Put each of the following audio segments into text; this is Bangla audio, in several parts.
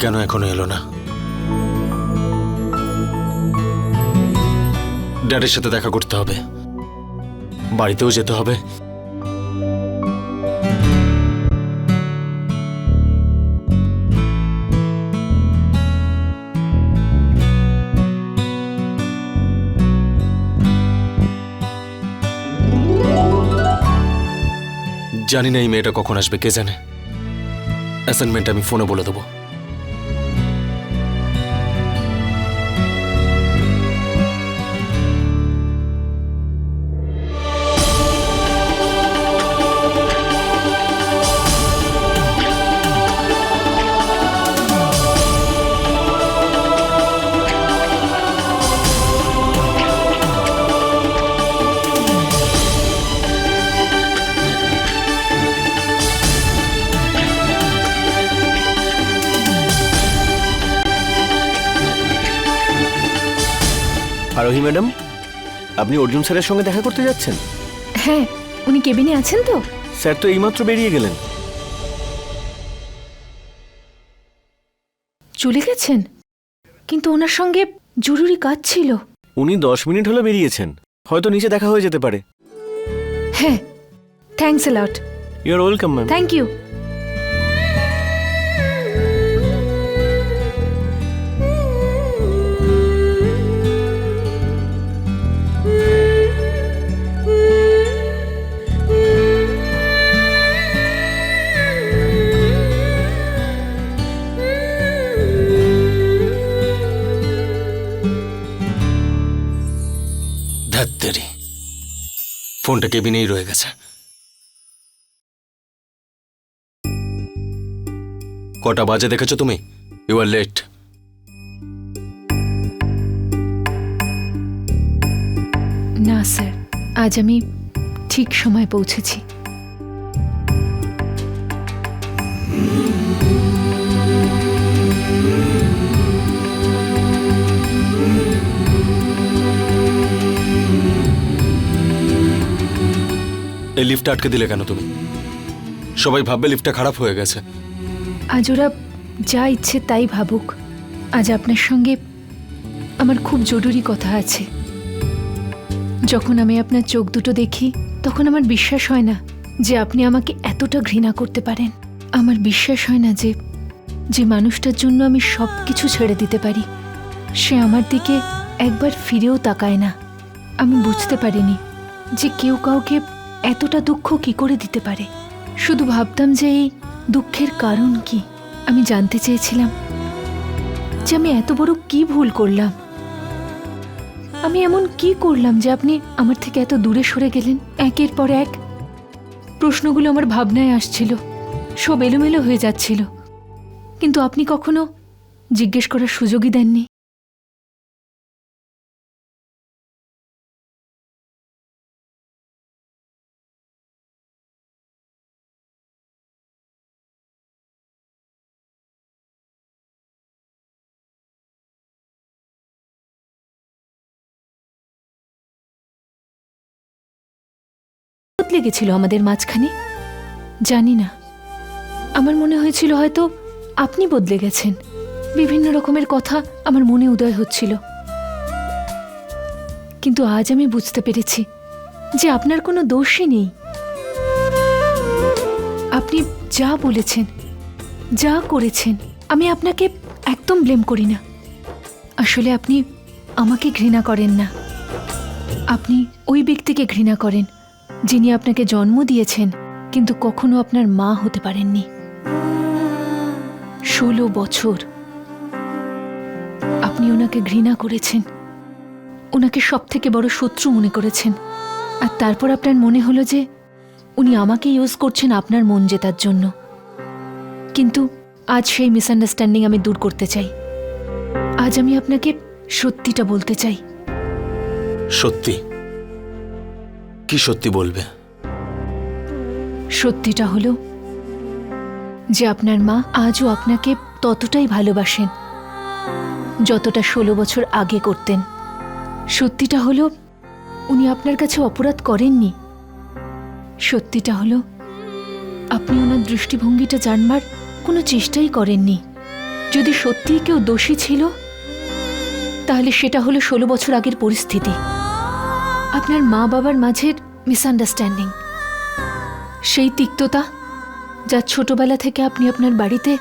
কেন এখনও এলো না? ড্যাডের সাথে দেখা করতে হবে। বাড়িতেও যেতে হবে। জানি না এই মেয়েটা কখন আসবে, কে জানে? অ্যাসাইনমেন্ট আমি ফোনে বলে দেবো। আরোহী ম্যাডাম আপনি অর্জুন স্যারের সঙ্গে দেখা করতে যাচ্ছেন? হ্যাঁ উনি কেবিনে আছেন তো। স্যার তো এইমাত্র বেরিয়ে গেলেন। চলে গেছেন? কিন্তু ওনার সঙ্গে জরুরি কাজ ছিল। উনি দশ মিনিট হলো বেরিয়েছেন। হয়তো নিচে দেখা হয়ে যেতে পারে। হ্যাঁ thanks lot you're welcome ma'am thank you ফোনটা কেবিনেই রয়ে গেছে। কটা বাজে দেখেছ তুমি? ইউ আর লেট না, স্যার। আজ আমি ঠিক সময় পৌঁছেছি। এই লিফটটা আটকে দিলে কেন তুমি? সবাই ভাববে লিফটটা খারাপ হয়ে গেছে। আজ ওরা যা ইচ্ছে তাই ভাবুক। আজ আপনার সঙ্গে আমার খুব জরুরি কথা আছে। যখন আমি আপনার চোখ দুটো দেখি, তখন আমার বিশ্বাস হয় না যে আপনি আমাকে এতটা ঘৃণা করতে পারেন। আমার বিশ্বাস হয় না যে যে মানুষটার জন্য আমি সব কিছু ছেড়ে দিতে পারি। সে আমার দিকে একবার ফিরেও তাকায় না। আমি বুঝতে পারিনি যে কেউ কাউকে এতটা দুঃখ কি করে দিতে পারে? শুধু ভাবতাম যে এই দুঃখের কারণ কি? আমি জানতে চেয়েছিলাম যে আমি এত বড় কি ভুল করলাম। আমি এমন কি করলাম যে আপনি আমার থেকে এত দূরে সরে গেলেন? একের পর এক প্রশ্নগুলো আমার ভাবনায় আসছিল। সব এলোমেলো হয়ে যাচ্ছিল। কিন্তু আপনি কখনো জিজ্ঞেস করার সুযোগই দেননি। বদলে গেছিল আমাদের মাঝখানে? জানি না। আমার মনে হয়েছিল হয়তো আপনি বদলে গেছেন। বিভিন্ন রকমের কথা আমার মনে উদয় হচ্ছিল। কিন্তু আজ আমি বুঝতে পেরেছি যে আপনার কোনো দোষই নেই। আপনি যা বলেছেন, যা করেছেন, আমি আপনাকে একদম ব্লেম করি না। আসলে আপনি আমাকে ঘৃণা করেন না। আপনি ওই ব্যক্তিকে ঘৃণা করেন। যিনি আপনাকে জন্ম দিয়েছেন, কিন্তু কখনো আপনার মা হতে পারেননি। ষোলো বছর। আপনি ওনাকে ঘৃণা করেছেন। ওনাকে সব থেকে বড় শত্রু মনে করেছেন। আর তারপর আপনার মনে হলো যে, উনি আমাকে ইউজ করছেন আপনার মন জেতার জন্য। কিন্তু আজ সেই মিসআন্ডারস্ট্যান্ডিং আমি দূর করতে চাই। আজ আমি আপনাকে সত্যিটা বলতে চাই। সত্যি। কি সত্যি বলবে? সত্যিটা হলো যে আপনার মা আজও আপনাকে ততটাই ভালোবাসেন, যতটা ষোলো বছর আগে করতেন। সত্যিটা হলো উনি আপনার কাছে অপরাধ করেননি। সত্যিটা হলো আপনি ওনার দৃষ্টিভঙ্গিটা জানবার কোনো চেষ্টাই করেননি। যদি সত্যিই কেউ দোষী ছিল, তাহলে সেটা হলো ষোলো বছর আগের পরিস্থিতি। আপনার মা বাবার মাঝের মিসআন্ডারস্ট্যান্ডিং সেই তিক্ততা যা ছোটবেলা থেকে আপনি আপনার বাড়িতে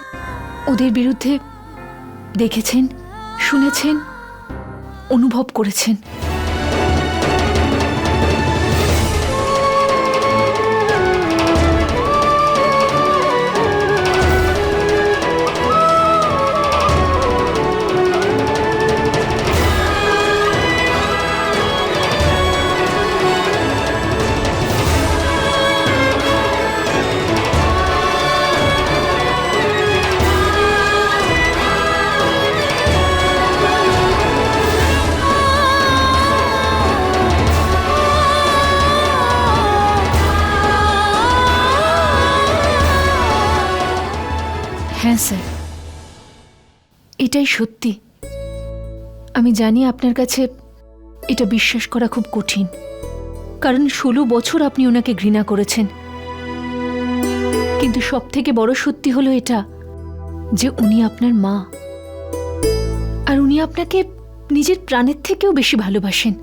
ওদের বিরুদ্ধে দেখেছেন, শুনেছেন, অনুভব করেছেন। এটাই সত্যি। আমি জানি আপনার কাছে এটা বিশ্বাস করা খুব কঠিন। কারণ ষোলো বছর আপনি ওনাকে ঘৃণা করেছেন। কিন্তু সব থেকে বড় সত্যি হলো এটা, যে উনি আপনার মা। আর উনি আপনাকে নিজের প্রাণের থেকেও বেশি ভালোবাসেন।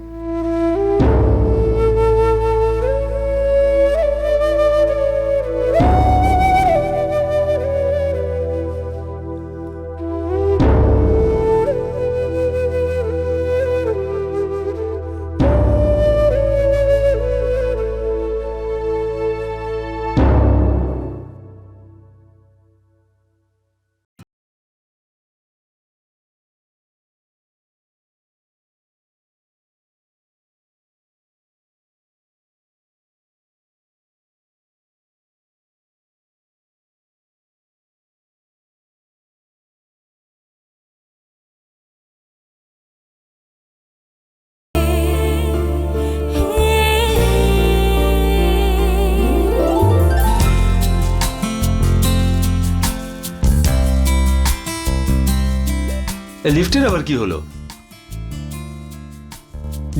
লিফটের আবার কি হলো?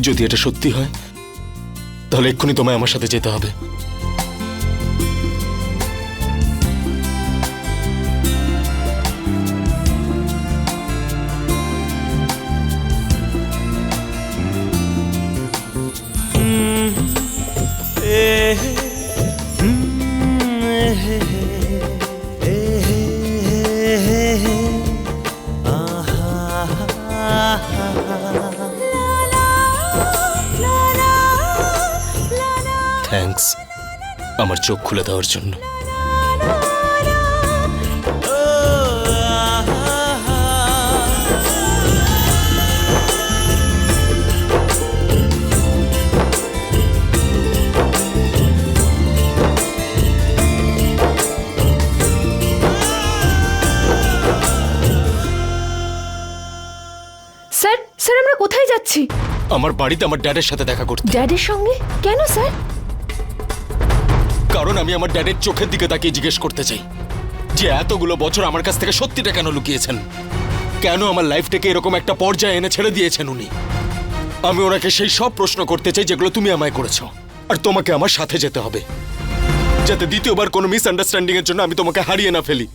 যদি এটা সত্যি হয়, তাহলে এক্ষুনি তোমায় আমার সাথে যেতে হবে। আমার চোখ খুলে দেওয়ার জন্য। স্যার স্যার আমরা কোথায় যাচ্ছি? আমার বাড়িতে আমার ড্যাডের সাথে দেখা করতে। ড্যাডের সঙ্গে? কেন স্যার? কারণ আমি আমার ড্যাডের চোখের দিকে তাকিয়ে জিজ্ঞেস করতে চাই। যে এতগুলো বছর আমার কাছ থেকে সত্যিটা কেন লুকিয়েছেন? কেন আমার লাইফটাকে এরকম একটা পর্যায়ে এনে ছেড়ে দিয়েছেন উনি? আমি ওনাকে সেই সব প্রশ্ন করতে চাই যেগুলো তুমি আমায় করেছ। আর তোমাকে আমার সাথে যেতে হবে। যাতে দ্বিতীয়বার কোনো মিসআন্ডারস্ট্যান্ডিংয়ের জন্য আমি তোমাকে হারিয়ে না ফেলি।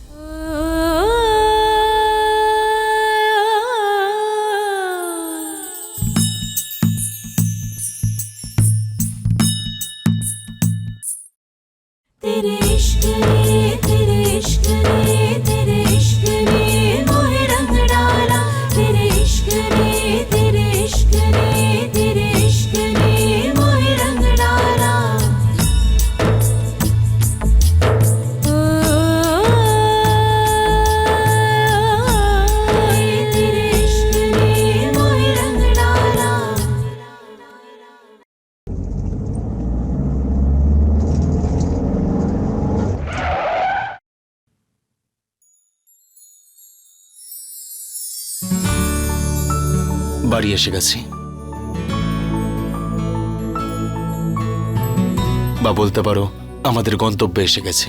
Bishki. এসে গেছি। বা বলতে পারো আমাদের গন্তব্যে এসে গেছি।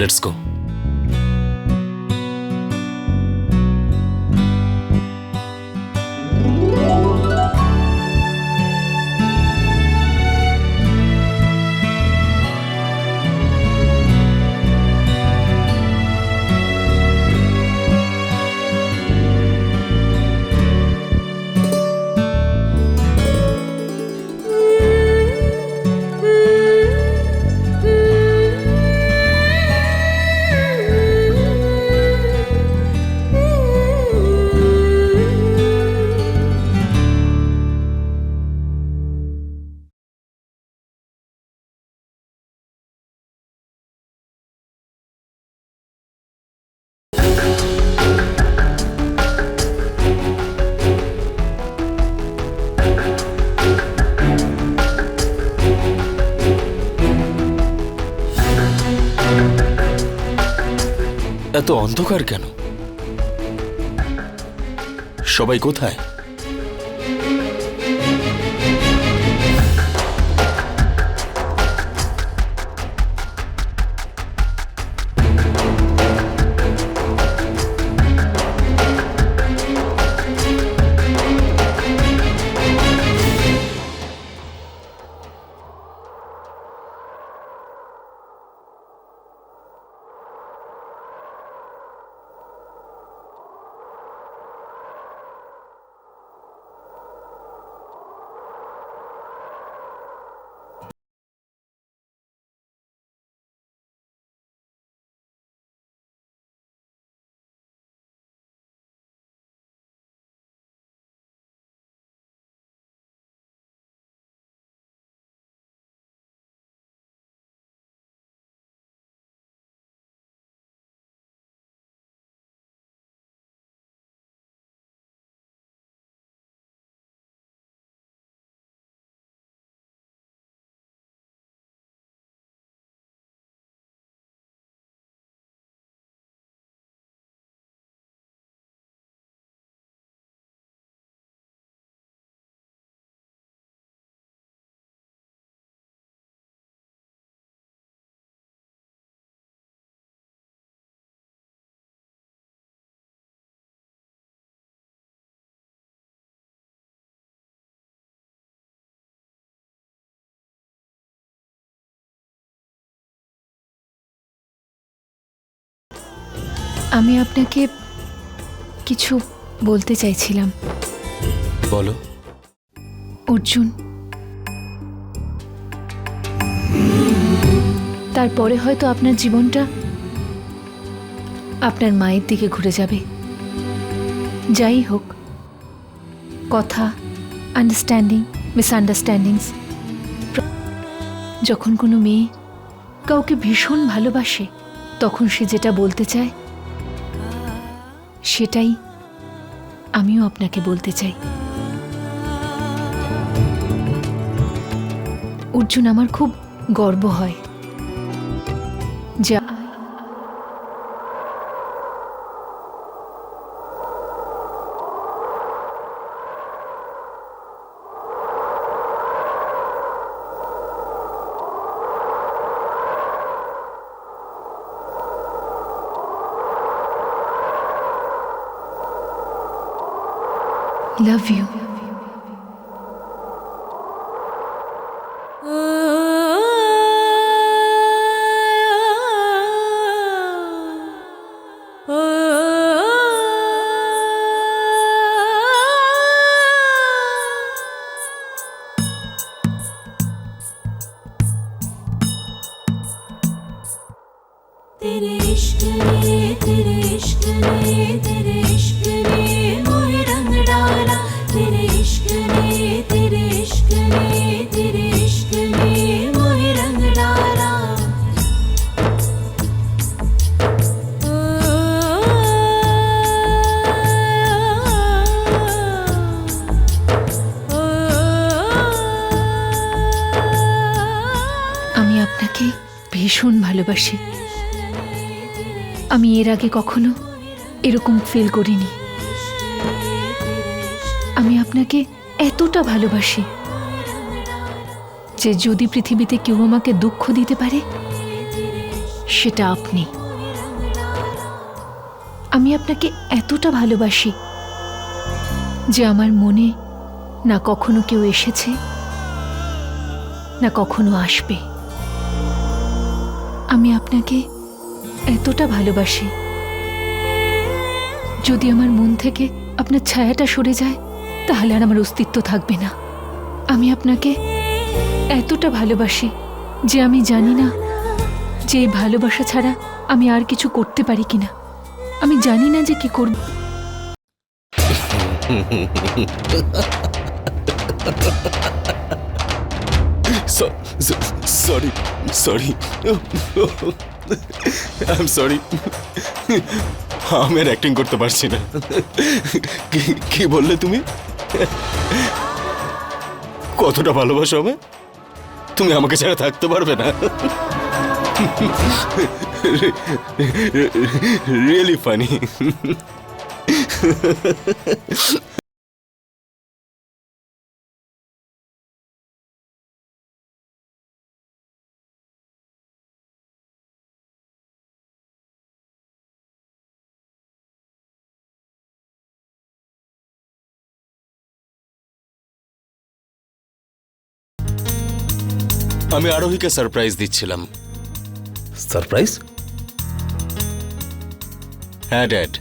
লেটস গো এত অন্ধকার কেন? সবাই কোথায়? আমি আপনাকে কিছু বলতে চাইছিলাম। বলো। অর্জুন। তারপরে হয়তো আপনার জীবনটা আপনার মায়ের দিকে ঘুরে যাবে। যাই হোক কথা আন্ডারস্ট্যান্ডিং মিসআন্ডারস্ট্যান্ডিংস যখন কোনো মেয়ে কাউকে ভীষণ ভালোবাসে তখন সে যেটা বলতে চায় সেটাই আমিও আপনাকে বলতে চাই। অর্জুন আমার খুব গর্ব হয় যা লাভ ইউ আগে কখনো এরকম ফিল করিনি। আমি আপনাকে এতটা ভালোবাসি যে যদি পৃথিবীতে কেউ আমাকে দুঃখ দিতে পারে, সেটা আপনি। আমি আপনাকে এতটা ভালোবাসি যে আমার মনে না কখনো কেউ এসেছে, না কখনো আসবে। আমি আপনাকে এতটা ভালোবাসি। যদি আমার মন থেকে আপনার ছায়াটা সরে যায়, তাহলে আর আমার অস্তিত্ব থাকবে না। আমি আপনাকে এতটা ভালোবাসি যে আমি জানি না যে এই ভালোবাসা ছাড়া আমি আর কিছু করতে পারি কিনা। আমি জানি না যে কি করব। Sorry sorry I am sorry আমি আর অ্যাক্টিং করতে পারছি না। কি- বললে তুমি? কতটা ভালোবাসো আমায়? তুমি আমাকে ছাড়া থাকতে পারবে না। Really funny. আমি আরোহীকে সারপ্রাইজ দিচ্ছিলাম। সারপ্রাইজ হ্যাঁ ড্যাড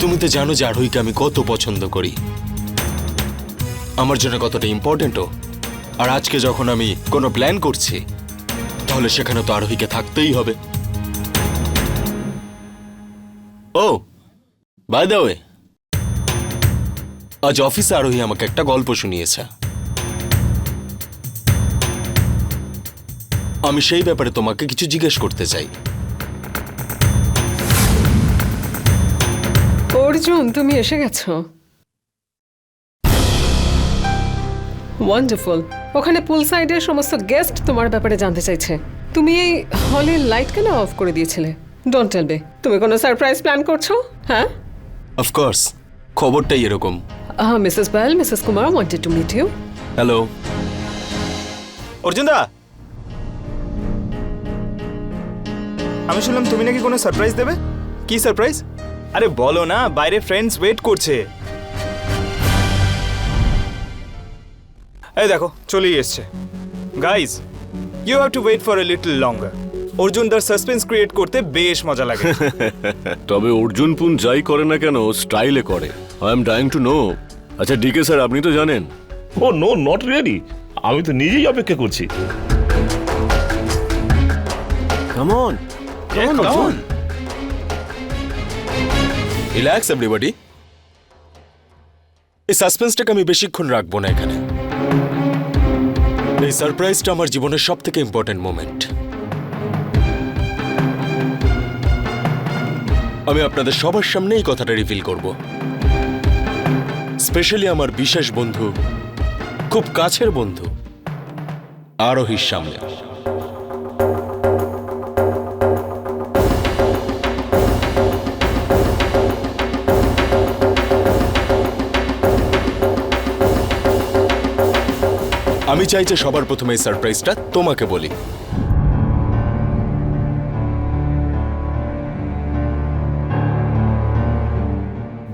তুমি তো জানো যে আরোহীকে আমি কত পছন্দ করি। আমার জন্য কতটা ইম্পর্টেন্টও আর আজকে যখন আমি কোনো প্ল্যান করছি তাহলে সেখানে তো আরোহীকে থাকতেই হবে। ও বাই দ্য ওয়ে আজ অফিসে আরোহী আমাকে একটা গল্প শুনিয়েছে। আমি সেই ব্যাপারে তোমাকে কিছু জিজ্ঞেস করতে চাই। অর্জুন, তুমি এসে গেছো। ওয়ান্ডারফুল ওখানে পুল সাইডের সমস্ত গেস্ট তোমার ব্যাপারে জানতে চাইছে। তুমি এই হলের লাইট কেন অফ করে দিয়েছিলে? ডোন্ট টেল বে তুমি কোনো সারপ্রাইজ প্ল্যান করছ? হ্যাঁ? অফকোর্স খবরটাই এরকম। Mrs Payel Mrs Kumar wanted to meet you hello Arjun da আমি শুনলাম তুমি নাকি কোনো সারপ্রাইজ দেবে? কি সারপ্রাইজ আরে বলো না বাইরে ফ্রেন্ডস ওয়েট করছে। এই দেখো চলেই এসছে। Guys you have to wait for a little longer Arjun দার সাসপেন্স ক্রিয়েট করতে বেশ মজা লাগে। তবে অর্জুন পুন যাই করে না কেন স্টাইলে করে। I am dying to know আচ্ছা ডিকে স্যার আপনি তো জানেন। ও নো নট রিয়েলি আমি তো নিজেই অপেক্ষা করছি। কাম অন রিল্যাক্স এভরিবডি এই সাসপেন্সটাকে আমি বেশিক্ষণ রাখব না এখানে। এই সারপ্রাইজটা আমার জীবনের সব থেকে ইম্পর্টেন্ট মোমেন্ট আমি আপনাদের সবার সামনে এই কথাটা রিভিল করব। স্পেশালি আমার বিশেষ বন্ধু, খুব কাছের বন্ধু, আরোহীর সামনে। আমি চাই যে সবার প্রথমে সারপ্রাইজটা তোমাকে বলি।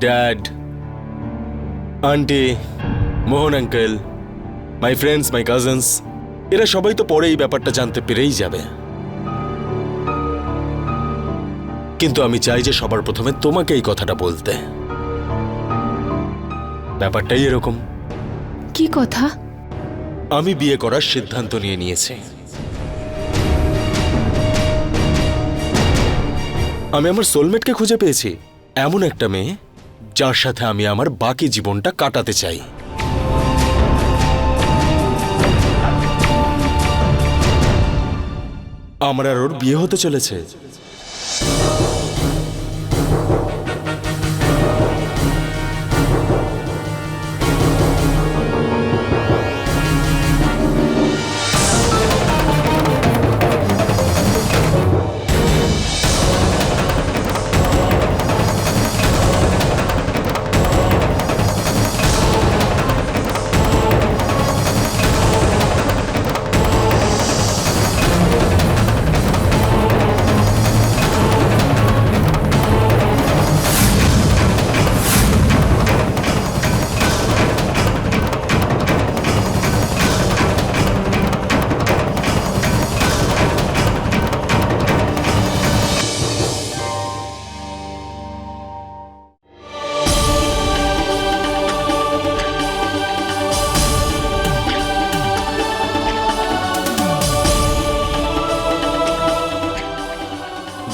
Dad aunty Mohan uncle my friends my cousins এরা সবাই তো পরে এই ব্যাপারটা জানতে পেরেই যাবে। কিন্তু আমি চাই যে সবার প্রথমে তোমাকে এই কথাটা বলতে। ব্যাপারটাই এরকম। কি কথা? আমি বিয়ে করার সিদ্ধান্ত নিয়ে নিয়েছি। আমি আমার সোলমেটকে খুঁজে পেয়েছি। এমন একটা মেয়ে। যার সাথে আমি আমার বাকি জীবনটা কাটাতে চাই। আমার আর ওর বিয়ে হতে চলেছে।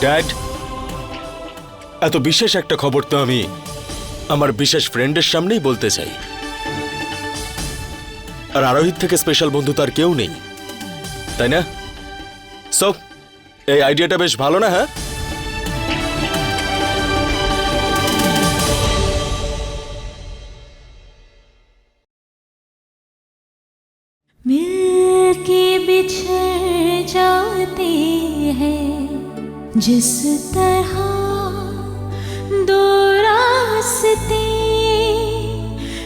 ড্যাড এত বিশেষ একটা খবর তো আমি আমার বিশেষ ফ্রেন্ডের সামনেই বলতে চাই। আর আরোহিত থেকে স্পেশাল বন্ধু তার কেউ নেই। তাই না? সব এই আইডিয়াটা বেশ ভালো না হ্যাঁ? जिस तरह दो रास्ते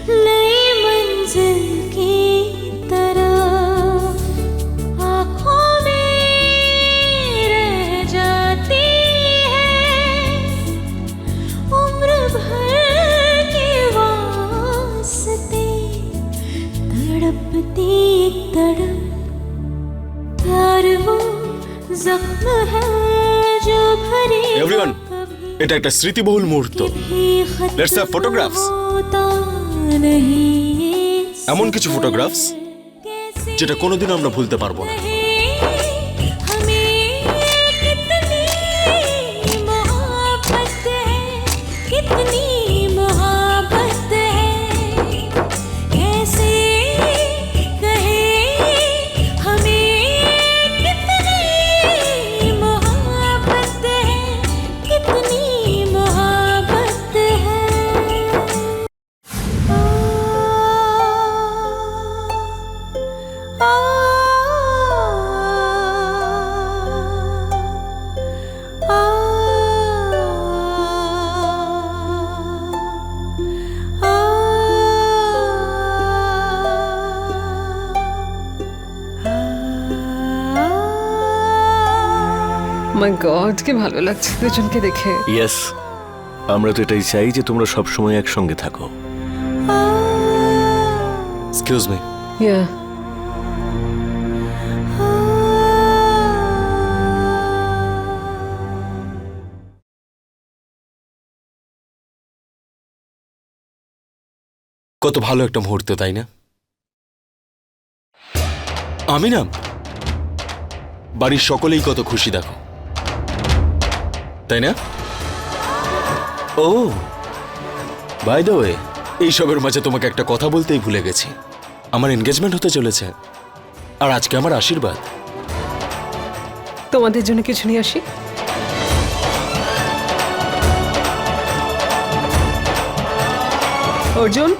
नई मंजिल की तरफ़ आँखों में रह जाती है, उम्र भर के वास्ते तड़पती तड़प, प्यार वो जख्म है। এভরিওয়ান এটা একটা স্মৃতিবহুল মুহূর্ত। লেটস হ্যাভ ফটোগ্রাফস এমন কিছু ফটোগ্রাফস যেটা কোনোদিন আমরা ভুলতে পারব না। গড কি ভালো লাগছে দুজনকে দেখে। ইয়েস আমরা তো এটাই চাই যে তোমরা সবসময় একসঙ্গে থাকো। এক্সকিউজ মি ইয়া কত ভালো একটা মুহূর্ত তাই না? আমি না বাড়ির সকলেই কত খুশি দেখো। তাই না? ও বাই দ্য ওয়ে এইসবের মাঝে তোমাকে একটা কথা বলতেই ভুলে গেছি। আমার এনগেজমেন্ট হতে চলেছে। আর আজকে আমার আশীর্বাদ। তোমাদের জন্য কিছু নিয়ে আসি? Arjun?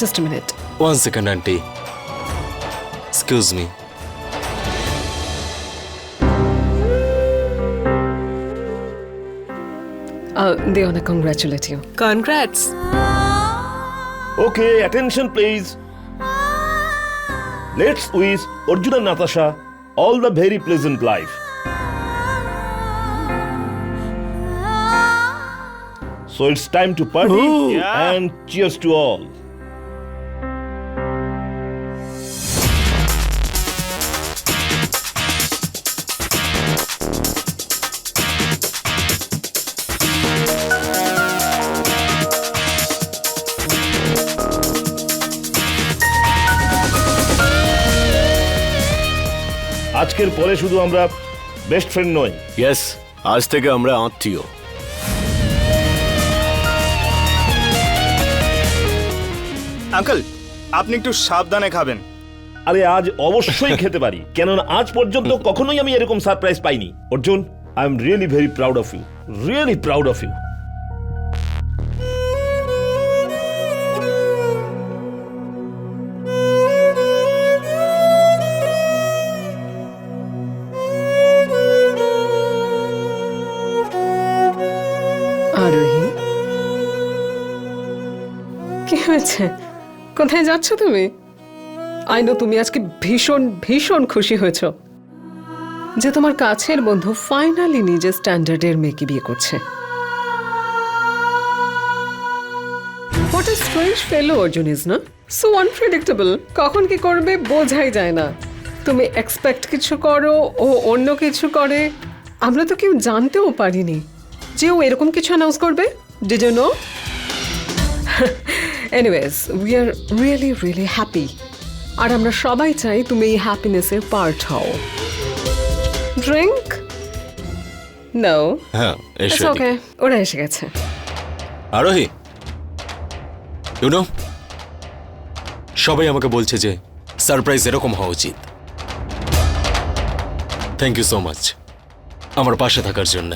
Just minute one second aunty excuse me they want congratulate you Congrats. Okay, attention please. Let's wish Arjuna Natasha all the very pleasant life. So it's time to party and cheers to all. আজকের পরে শুধু আমরা বেস্ট ফ্রেন্ড নই। ইয়েস আজ থেকে আমরা আত্মীয়। আঙ্কেল আপনি একটু সাবধানে খাবেন। আরে আজ অবশ্যই খেতে পারি কেননা আজ পর্যন্ত কখনোই আমি এরকম সারপ্রাইজ পাইনি। Arjun I am really very proud of you really proud of you হয়েছে? কোথায় যাচ্ছ তুমি? আইনো তুমি আজকে ভীষণ ভীষণ খুশি হয়েছ যে তোমার কাছের বন্ধু ফাইনালি নিজের স্ট্যান্ডার্ডের মেয়েকে বিয়ে করছে। What is fellow Arjun is না? সো আনপ্রেডিক্টেবল কখন কি করবে বোঝাই যায় না। তুমি এক্সপেক্ট কিছু করো, ও অন্য কিছু করে। আমরা তো কেউ জানতেও পারিনি যে ও এরকম কিছু অ্যানাউন্স করবে। Did you know anyways we are really really happy আর আমরা সবাই চাই তুমি এই হ্যাপিনেসের পার্ট হও। ড্রিঙ্ক নো হ্যাঁ এসো ওকে ওরা এসে গেছে। আরোহী ইউনো সবাই আমাকে বলছে যে সারপ্রাইজ এরকম হওয়া উচিত। থ্যাংক ইউ সো মাচ আমার পাশে থাকার জন্য।